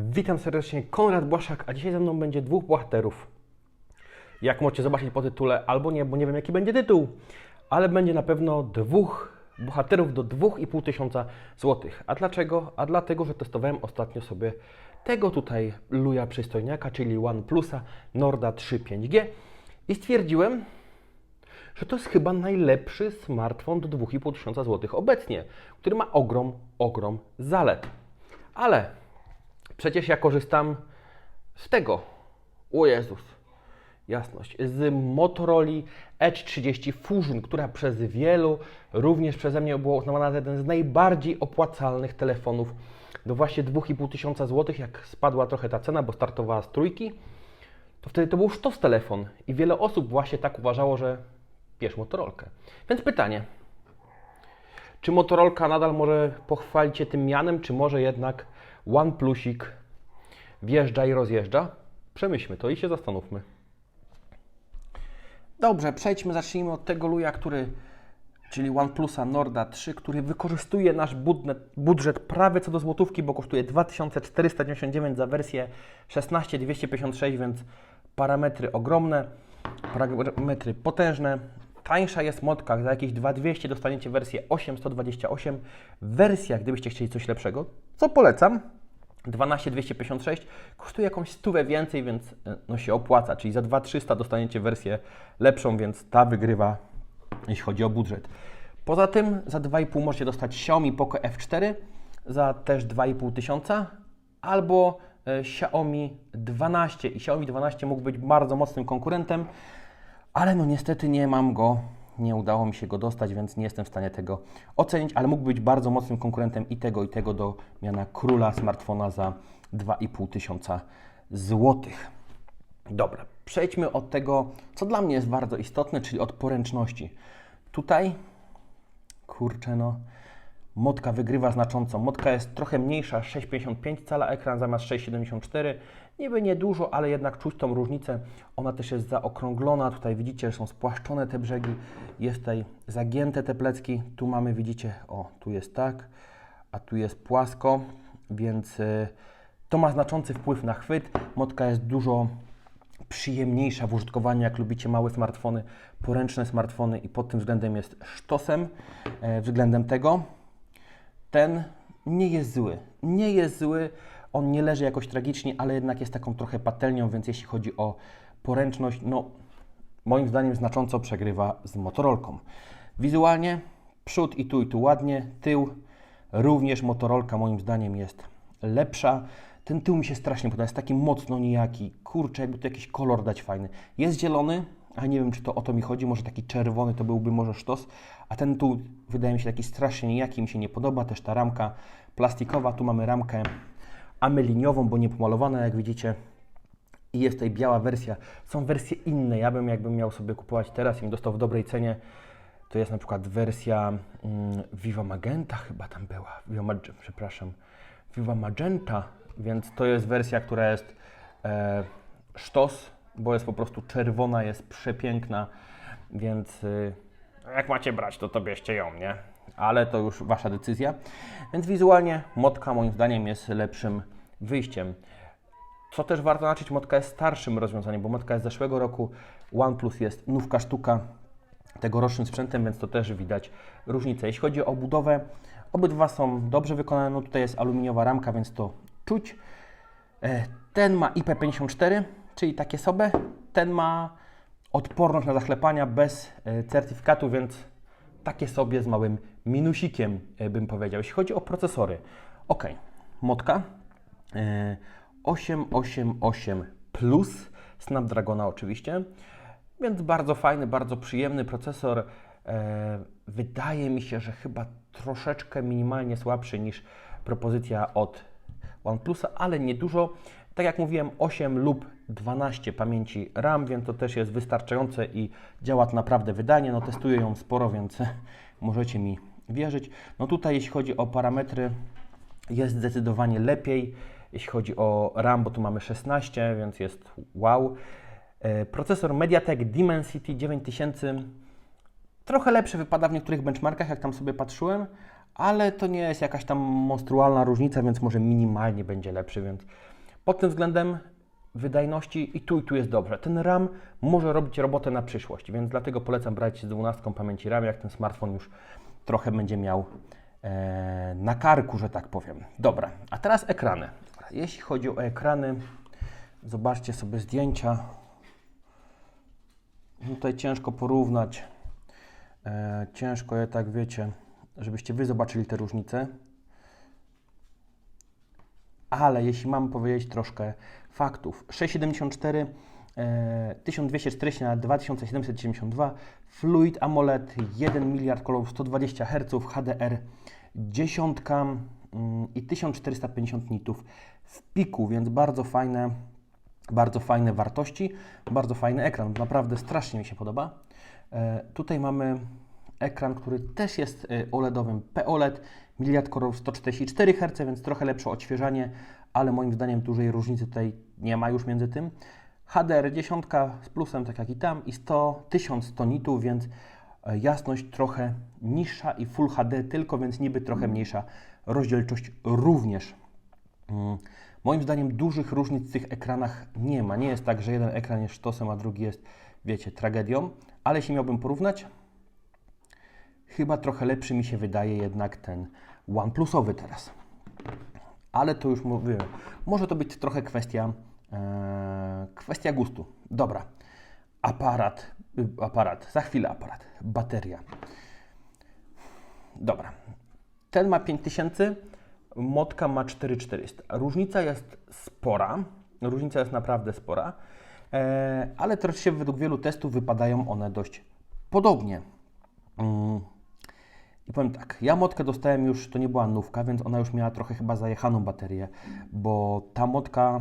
Witam serdecznie, Konrad Błaszak, a dzisiaj ze mną będzie dwóch bohaterów. Jak możecie zobaczyć po tytule, albo nie, bo nie wiem jaki będzie tytuł, ale będzie na pewno dwóch bohaterów do 2,5 tysiąca złotych. A dlaczego? A dlatego, że testowałem ostatnio sobie tego tutaj luja przystojniaka, czyli OnePlusa Norda 3 5G i stwierdziłem, że to jest chyba najlepszy smartfon do 2,5 tysiąca złotych obecnie, który ma ogrom, ogrom zalet. Ale przecież ja korzystam z tego. O Jezus, jasność. Z Motorola Edge 30 Fusion, która przez wielu, również przeze mnie była uznawana za jeden z najbardziej opłacalnych telefonów do właśnie 2,5 tysiąca złotych. Jak spadła trochę ta cena, bo startowała z trójki, to wtedy to był sztos telefon i wiele osób właśnie tak uważało, że bierz Motorolkę. Więc pytanie, czy Motorolka nadal może pochwalić się tym mianem, czy może jednak OnePlusik wjeżdża i rozjeżdża? Przemyślmy to i się zastanówmy. Dobrze, przejdźmy, zacznijmy od tego luja, który, czyli OnePlusa Norda 3, który wykorzystuje nasz budżet, budżet prawie co do złotówki, bo kosztuje 2499 za wersję 16256, więc parametry ogromne, parametry potężne. Tańsza jest modka, za jakieś 2200 dostaniecie wersję 8128. Wersja, gdybyście chcieli coś lepszego, co polecam, 12256 kosztuje jakąś stówę więcej, więc e, no się opłaca, czyli za 2300 dostaniecie wersję lepszą, więc ta wygrywa, jeśli chodzi o budżet. Poza tym za 2,5 możecie dostać Xiaomi Poco F4 za też 2,5 tysiąca albo e, Xiaomi 12 i Xiaomi 12 mógł być bardzo mocnym konkurentem, ale no niestety nie mam go, nie udało mi się go dostać, więc nie jestem w stanie tego ocenić, ale mógł być bardzo mocnym konkurentem i tego, i tego do miana króla smartfona za 2,5 tysiąca złotych. Dobra, przejdźmy od tego, co dla mnie jest bardzo istotne, czyli od poręczności. Tutaj, kurczę no, Motka wygrywa znacząco. Motka jest trochę mniejsza, 6,55 cala ekran zamiast 6,74. Niby niedużo, ale jednak czuć tą różnicę. Ona też jest zaokrąglona. Tutaj widzicie, są spłaszczone te brzegi. Jest tutaj zagięte te plecki. Tu mamy, widzicie, o, tu jest tak, a tu jest płasko, więc y, to ma znaczący wpływ na chwyt. Motka jest dużo przyjemniejsza w użytkowaniu, jak lubicie małe smartfony, poręczne smartfony i pod tym względem jest sztosem e, względem tego ten nie jest zły. Nie jest zły, on nie leży jakoś tragicznie, ale jednak jest taką trochę patelnią, więc jeśli chodzi o poręczność, no moim zdaniem znacząco przegrywa z Motorolką. Wizualnie przód i tu i tu ładnie, tył również Motorolka moim zdaniem jest lepsza. Ten tył mi się strasznie podoba, jest taki mocno nijaki. Kurczę, jakby tu jakiś kolor dać fajny. Jest zielony, a nie wiem, czy to o to mi chodzi, może taki czerwony to byłby może sztos, a ten tu wydaje mi się taki strasznie nijaki, mi się nie podoba, też ta ramka plastikowa, tu mamy ramkę ameliniową, bo nie pomalowana, jak widzicie, i jest tutaj biała wersja. Są wersje inne, ja bym jakbym miał sobie kupować teraz i dostał w dobrej cenie, to jest na przykład wersja mm, Viva Magenta chyba tam była, Viva przepraszam, Viva Magenta, więc to jest wersja, która jest e, sztos, bo jest po prostu czerwona, jest przepiękna, więc y, jak macie brać, to to bierzcie ją, nie? Ale to już Wasza decyzja. Więc wizualnie Motka moim zdaniem jest lepszym wyjściem. Co też warto zaznaczyć, Motka jest starszym rozwiązaniem, bo Motka jest z zeszłego roku, OnePlus jest nówka sztuka tegorocznym sprzętem, więc to też widać różnicę. Jeśli chodzi o budowę, obydwa są dobrze wykonane. No tutaj jest aluminiowa ramka, więc to czuć. E, Ten ma IP54, czyli takie sobie. Ten ma odporność na zachlepania bez e, certyfikatu, więc takie sobie z małym minusikiem e, bym powiedział. Jeśli chodzi o procesory, ok, motka e, 888 Plus Snapdragona oczywiście, więc bardzo fajny, bardzo przyjemny procesor. E, wydaje mi się, że chyba troszeczkę minimalnie słabszy niż propozycja od OnePlusa, ale niedużo. Tak jak mówiłem, 8 lub 12 pamięci RAM, więc to też jest wystarczające i działa naprawdę wydajnie. No testuję ją sporo, więc możecie mi wierzyć. No tutaj jeśli chodzi o parametry, jest zdecydowanie lepiej. Jeśli chodzi o RAM, bo tu mamy 16, więc jest wow. E, Procesor MediaTek Dimensity 9000 trochę lepszy wypada w niektórych benchmarkach, jak tam sobie patrzyłem, ale to nie jest jakaś tam monstrualna różnica, więc może minimalnie będzie lepszy, więc pod tym względem wydajności i tu i tu jest dobrze. Ten RAM może robić robotę na przyszłość, więc dlatego polecam brać z 12 pamięci RAM, jak ten smartfon już trochę będzie miał e, na karku, że tak powiem. Dobra, a teraz ekrany. Jeśli chodzi o ekrany, zobaczcie sobie zdjęcia. Tutaj ciężko porównać. E, ciężko je tak wiecie, żebyście Wy zobaczyli te różnice. Ale jeśli mam powiedzieć troszkę faktów. 674, e, 1240 na 2792, Fluid AMOLED, 1 miliard kolorów, 120 Hz, HDR, 10 mm, i 1450 nitów w piku, więc bardzo fajne, bardzo fajne wartości, bardzo fajny ekran, naprawdę strasznie mi się podoba. E, tutaj mamy ekran, który też jest e, OLEDowym, POLED, miliard kolorów 144 Hz, więc trochę lepsze odświeżanie, ale moim zdaniem dużej różnicy tutaj nie ma już między tym. HDR 10 z plusem, tak jak i tam, i 100, 1100 nitów, więc e, jasność trochę niższa i Full HD tylko, więc niby trochę mniejsza rozdzielczość również. Mm, Moim zdaniem dużych różnic w tych ekranach nie ma. Nie jest tak, że jeden ekran jest sztosem, a drugi jest, wiecie, tragedią. Ale jeśli miałbym porównać, chyba trochę lepszy mi się wydaje jednak ten OnePlusowy teraz. Ale to już mówię, może to być trochę kwestia, kwestia gustu. Dobra, aparat, y, aparat, za chwilę aparat, bateria. Dobra, ten ma 5000, Motka ma 4400. Różnica jest spora, różnica jest naprawdę spora, e, ale też się według wielu testów wypadają one dość podobnie. Mm. I powiem tak, ja motkę dostałem już, to nie była nówka, więc ona już miała trochę chyba zajechaną baterię, bo ta motka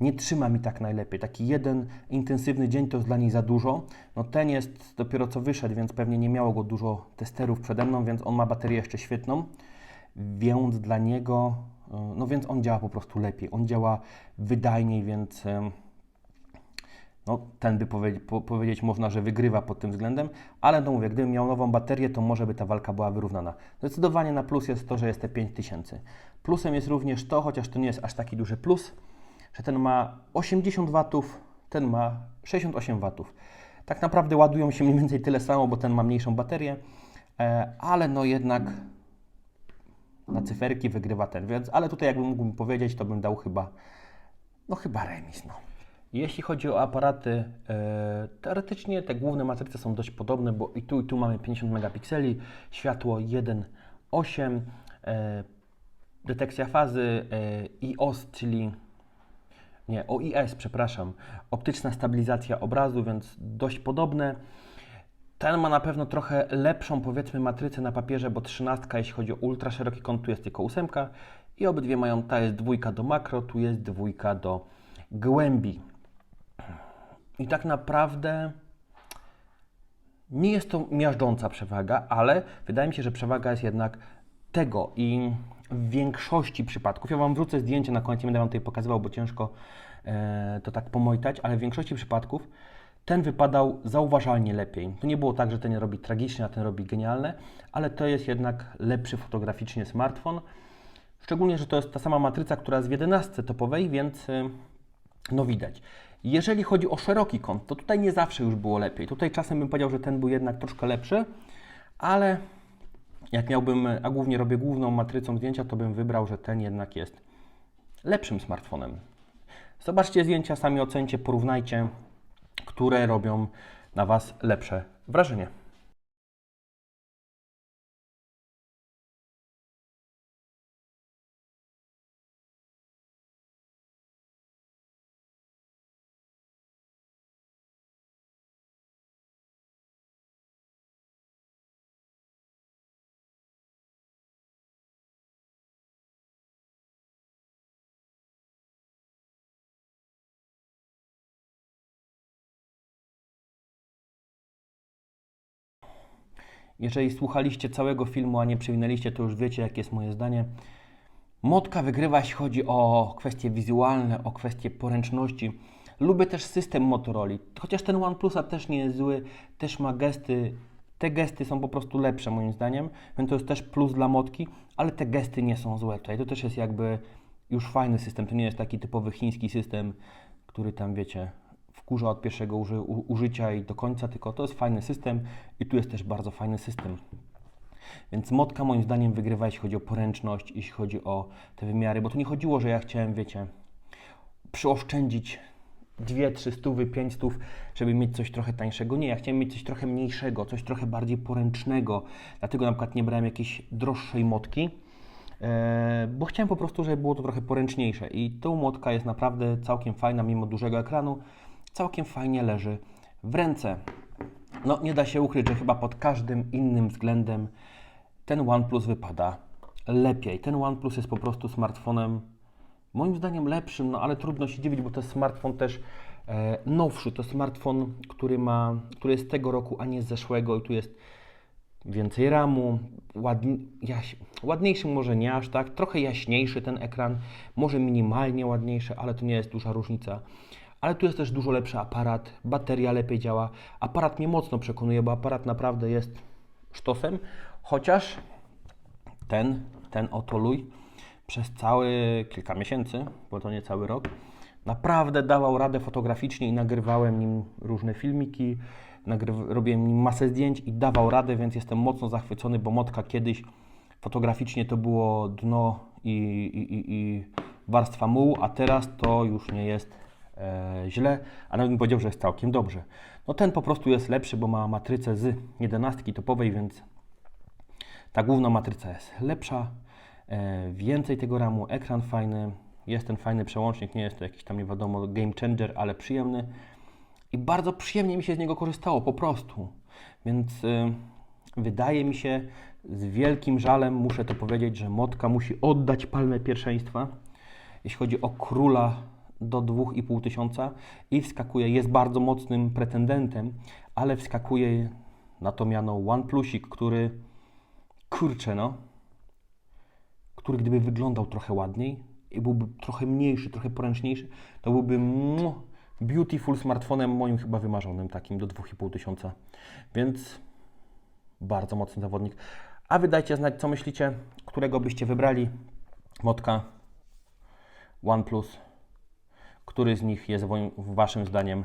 nie trzyma mi tak najlepiej. Taki jeden intensywny dzień to jest dla niej za dużo. No ten jest dopiero co wyszedł, więc pewnie nie miało go dużo testerów przede mną, więc on ma baterię jeszcze świetną, więc dla niego, e, no więc on działa po prostu lepiej. On działa wydajniej, więc em, no, ten by powie, po, powiedzieć można, że wygrywa pod tym względem, ale no mówię, gdybym miał nową baterię, to może by ta walka była wyrównana. Zdecydowanie na plus jest to, że jest te 5000. Plusem jest również to, chociaż to nie jest aż taki duży plus, że ten ma 80 watów, ten ma 68 watów. Tak naprawdę ładują się mniej więcej tyle samo, bo ten ma mniejszą baterię, e, ale no jednak na cyferki wygrywa ten, więc, ale tutaj jakbym mógł powiedzieć, to bym dał chyba, no chyba remis, no. Jeśli chodzi o aparaty, e, teoretycznie te główne matryce są dość podobne, bo i tu i tu mamy 50 megapikseli, światło 1.8, e, detekcja fazy, e, IOS, czyli nie, OIS, przepraszam, optyczna stabilizacja obrazu, więc dość podobne. Ten ma na pewno trochę lepszą, powiedzmy, matrycę na papierze, bo 13, jeśli chodzi o ultra szeroki kąt, tu jest tylko 8 i obydwie mają, ta jest dwójka do makro, tu jest dwójka do głębi. I tak naprawdę nie jest to miażdżąca przewaga, ale wydaje mi się, że przewaga jest jednak tego i w większości przypadków, ja Wam wrzucę zdjęcie na koniec, nie będę Wam tutaj pokazywał, bo ciężko e, to tak pomojtać, ale w większości przypadków ten wypadał zauważalnie lepiej. To nie było tak, że ten robi tragicznie, a ten robi genialne, ale to jest jednak lepszy fotograficznie smartfon. Szczególnie, że to jest ta sama matryca, która jest w 11 topowej, więc y, no widać. Jeżeli chodzi o szeroki kąt, to tutaj nie zawsze już było lepiej. Tutaj czasem bym powiedział, że ten był jednak troszkę lepszy, ale jak miałbym, a głównie robię główną matrycą zdjęcia, to bym wybrał, że ten jednak jest lepszym smartfonem. Zobaczcie zdjęcia, sami ocencie, porównajcie, które robią na Was lepsze wrażenie. Jeżeli słuchaliście całego filmu, a nie przewinęliście, to już wiecie, jakie jest moje zdanie. Motka wygrywa, jeśli chodzi o kwestie wizualne, o kwestie poręczności. Lubię też system Motorola, chociaż ten OnePlusa też nie jest zły, też ma gesty Te gesty są po prostu lepsze moim zdaniem, więc to jest też plus dla motki, ale te gesty nie są złe tutaj. To też jest jakby już fajny system, to nie jest taki typowy chiński system, który tam wiecie, wkurza od pierwszego uży, u, użycia i do końca, tylko to jest fajny system i tu jest też bardzo fajny system. Więc motka moim zdaniem wygrywa, jeśli chodzi o poręczność, jeśli chodzi o te wymiary, bo tu nie chodziło, że ja chciałem, wiecie, przyoszczędzić 2, 3 stówy, 5 stów, żeby mieć coś trochę tańszego. Nie, ja chciałem mieć coś trochę mniejszego, coś trochę bardziej poręcznego. Dlatego na przykład nie brałem jakiejś droższej motki, e, bo chciałem po prostu, żeby było to trochę poręczniejsze. I tą motka jest naprawdę całkiem fajna, mimo dużego ekranu. Całkiem fajnie leży w ręce. No, nie da się ukryć, że chyba pod każdym innym względem ten OnePlus wypada lepiej. Ten OnePlus jest po prostu smartfonem moim zdaniem lepszym, no ale trudno się dziwić, bo to jest smartfon też e, nowszy. To smartfon, który ma, który jest tego roku, a nie z zeszłego i tu jest więcej ramu, ładni, jaś, ładniejszy może nie aż tak, trochę jaśniejszy ten ekran, może minimalnie ładniejszy, ale to nie jest duża różnica. Ale tu jest też dużo lepszy aparat, bateria lepiej działa. Aparat mnie mocno przekonuje, bo aparat naprawdę jest sztosem, chociaż ten, ten oto luj przez cały kilka miesięcy, bo to nie cały rok, naprawdę dawał radę fotograficznie i nagrywałem nim różne filmiki, robiłem nim masę zdjęć i dawał radę, więc jestem mocno zachwycony, bo motka kiedyś fotograficznie to było dno i, i, i, i warstwa mułu, a teraz to już nie jest e, źle, a nawet bym powiedział, że jest całkiem dobrze. No ten po prostu jest lepszy, bo ma matrycę z 11 topowej, więc ta główna matryca jest lepsza, e, więcej tego ramu, ekran fajny, jest ten fajny przełącznik, nie jest to jakiś tam nie wiadomo game changer, ale przyjemny i bardzo przyjemnie mi się z niego korzystało, po prostu. Więc y, wydaje mi się, z wielkim żalem muszę to powiedzieć, że Motka musi oddać palmę pierwszeństwa, jeśli chodzi o króla do 2,5 tysiąca i wskakuje, jest bardzo mocnym pretendentem, ale wskakuje na to miano OnePlusik, który kurczę no, który gdyby wyglądał trochę ładniej i byłby trochę mniejszy, trochę poręczniejszy, to byłby beautiful smartfonem moim chyba wymarzonym, takim do 2,5 tysiąca. Więc bardzo mocny zawodnik. A wy dajcie znać, co myślicie, którego byście wybrali. Motka, OnePlus. Który z nich jest waszym zdaniem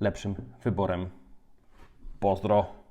lepszym wyborem? Pozdro!